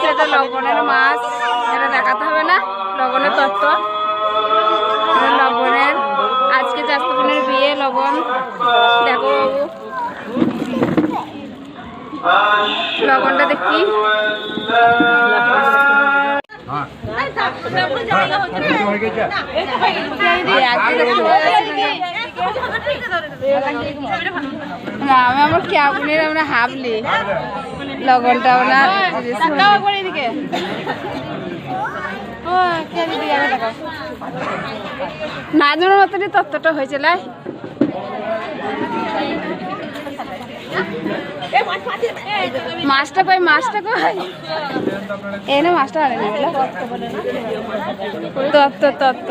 সেটা লবণের মাছ। এটা দেখাতে হবে না লবণের তত্ত্ব। লবণের আজকে চাস্তপনের বিয়ে লবণ। দেখো বাবু। লবণটা দেখি। না। আমি আমার কেমনের আমরা হাবলি লগনটা ওনার নাজুর মতনই তত্ত্বটা হয়েছে লাই মাছটা কই মাছটা কই এনে মাছটা আনে না তত্ত্ব তত্ত্ব